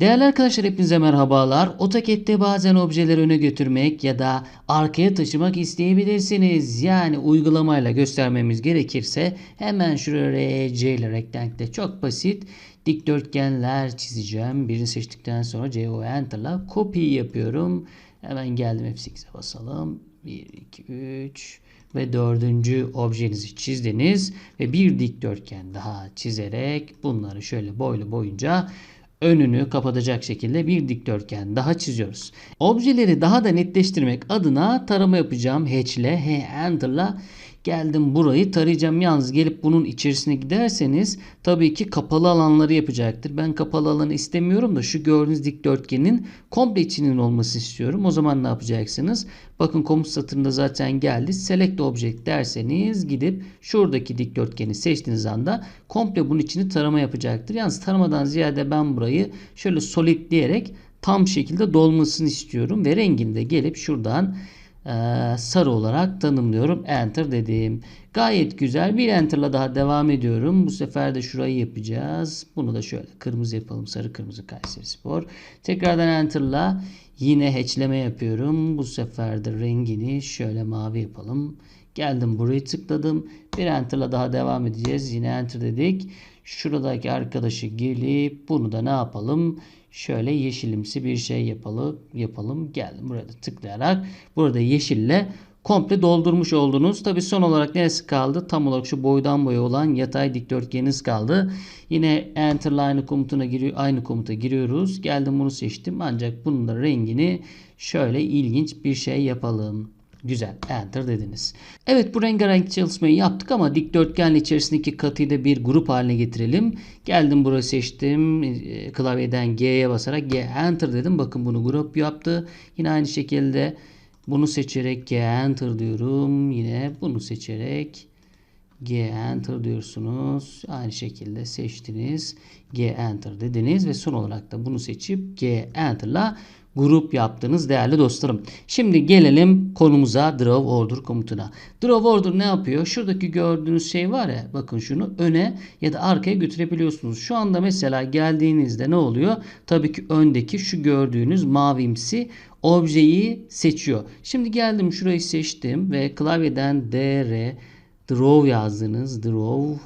Değerli arkadaşlar hepinize merhabalar. AutoCAD'de bazen objeleri öne götürmek ya da arkaya taşımak isteyebilirsiniz. Yani uygulamayla göstermemiz gerekirse hemen şuraya RC ile rektangde çok basit dikdörtgenler çizeceğim. Birini seçtikten sonra CO Enter'la copy yapıyorum. Hemen geldim F8'e basalım. 1, 2, 3 ve dördüncü objenizi çizdiniz ve bir dikdörtgen daha çizerek bunları şöyle boylu boyunca önünü kapatacak şekilde bir dikdörtgen daha çiziyoruz. Objeleri daha da netleştirmek adına tarama yapacağım. Hatch ile H Enter'la geldim burayı tarayacağım. Yalnız gelip bunun içerisine giderseniz tabii ki kapalı alanları yapacaktır. Ben kapalı alanı istemiyorum da şu gördüğünüz dikdörtgenin komple içinin olması istiyorum. O zaman ne yapacaksınız? Bakın komut satırında zaten geldi. Select Object derseniz gidip şuradaki dikdörtgeni seçtiğiniz anda komple bunun içini tarama yapacaktır. Yalnız taramadan ziyade ben burayı şöyle solid diyerek tam şekilde dolmasını istiyorum ve rengini de gelip şuradan sarı olarak tanımlıyorum. Enter dedim. Gayet güzel. Bir enter'la daha devam ediyorum. Bu sefer de şurayı yapacağız. Bunu da şöyle kırmızı yapalım. Sarı kırmızı Kayseri Spor. Tekrardan enter'la yine hatchleme yapıyorum. Bu sefer de rengini şöyle mavi yapalım. Geldim burayı tıkladım. Bir enter'la daha devam edeceğiz. Yine enter dedik. Şuradaki arkadaşı gelip bunu da ne yapalım? Şöyle yeşilimsi bir şey yapalım. yapalım. Geldim burada tıklayarak burada yeşille komple doldurmuş oldunuz. Tabi son olarak neresi kaldı? Tam olarak şu boydan boya olan yatay dikdörtgeniniz kaldı. Yine enter aynı komutuna giriyor, aynı komuta giriyoruz. Geldim bunu seçtim. Ancak bunun da rengini şöyle ilginç bir şey yapalım. Güzel. Enter dediniz. Evet bu rengarenk çalışmayı yaptık ama dikdörtgen içerisindeki katıyı da bir grup haline getirelim. Geldim burayı seçtim. E, klavyeden G'ye basarak G Enter dedim. Bakın bunu grup yaptı. Yine aynı şekilde bunu seçerek G Enter diyorum. Yine bunu seçerek G Enter diyorsunuz. Aynı şekilde seçtiniz. G Enter dediniz ve son olarak da bunu seçip G Enter'la grup yaptınız değerli dostlarım. Şimdi gelelim konumuza Draw Order komutuna. Draw Order ne yapıyor? Şuradaki gördüğünüz şey var ya bakın şunu öne ya da arkaya götürebiliyorsunuz. Şu anda mesela geldiğinizde ne oluyor? Tabii ki öndeki şu gördüğünüz mavimsi objeyi seçiyor. Şimdi geldim şurayı seçtim ve klavyeden DR draw yazdınız. Draw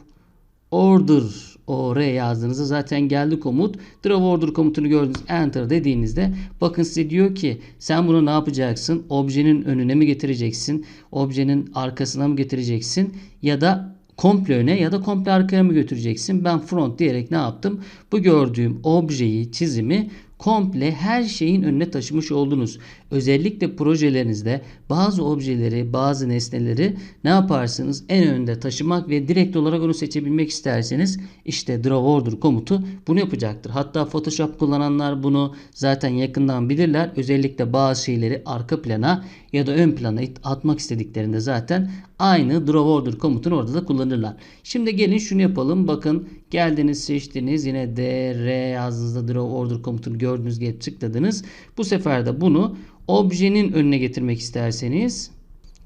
order OR yazdığınızda zaten geldi komut. Draw order komutunu gördünüz. Enter dediğinizde bakın size diyor ki sen bunu ne yapacaksın? Objenin önüne mi getireceksin? Objenin arkasına mı getireceksin? Ya da komple öne ya da komple arkaya mı götüreceksin? Ben front diyerek ne yaptım? Bu gördüğüm objeyi, çizimi komple her şeyin önüne taşımış oldunuz. Özellikle projelerinizde bazı objeleri, bazı nesneleri ne yaparsınız? En önde taşımak ve direkt olarak onu seçebilmek isterseniz işte Draw Order komutu bunu yapacaktır. Hatta Photoshop kullananlar bunu zaten yakından bilirler. Özellikle bazı şeyleri arka plana ya da ön plana atmak istediklerinde zaten aynı Draw Order komutunu orada da kullanırlar. Şimdi gelin şunu yapalım. Bakın geldiniz seçtiniz yine DR yazdığınızda Draw Order komutunu gördüğünüz gibi tıkladınız. Bu sefer de bunu objenin önüne getirmek isterseniz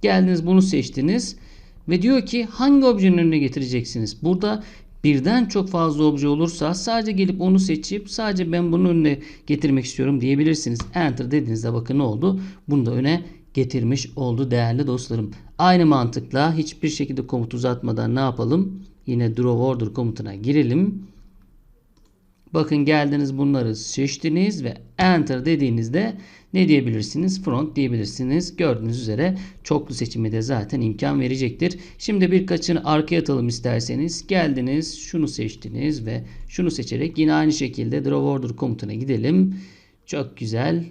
geldiniz bunu seçtiniz ve diyor ki hangi objenin önüne getireceksiniz? Burada birden çok fazla obje olursa sadece gelip onu seçip sadece ben bunun önüne getirmek istiyorum diyebilirsiniz. Enter dediğinizde bakın ne oldu? Bunu da öne getirmiş oldu değerli dostlarım. Aynı mantıkla hiçbir şekilde komut uzatmadan ne yapalım? Yine draw order komutuna girelim. Bakın geldiniz bunları seçtiniz ve enter dediğinizde ne diyebilirsiniz? Front diyebilirsiniz. Gördüğünüz üzere çoklu seçimi de zaten imkan verecektir. Şimdi birkaçını arkaya atalım isterseniz. Geldiniz şunu seçtiniz ve şunu seçerek yine aynı şekilde draw order komutuna gidelim. Çok güzel.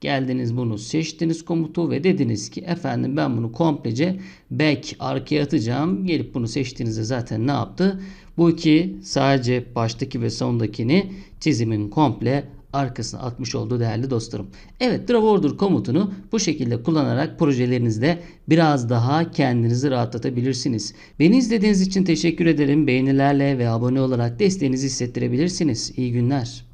Geldiniz bunu seçtiniz komutu ve dediniz ki efendim ben bunu komplece back arkaya atacağım. Gelip bunu seçtiğinizde zaten ne yaptı? Bu iki sadece baştaki ve sondakini çizimin komple arkasına atmış oldu değerli dostlarım. Evet Draw Order komutunu bu şekilde kullanarak projelerinizde biraz daha kendinizi rahatlatabilirsiniz. Beni izlediğiniz için teşekkür ederim. Beğenilerle ve abone olarak desteğinizi hissettirebilirsiniz. İyi günler.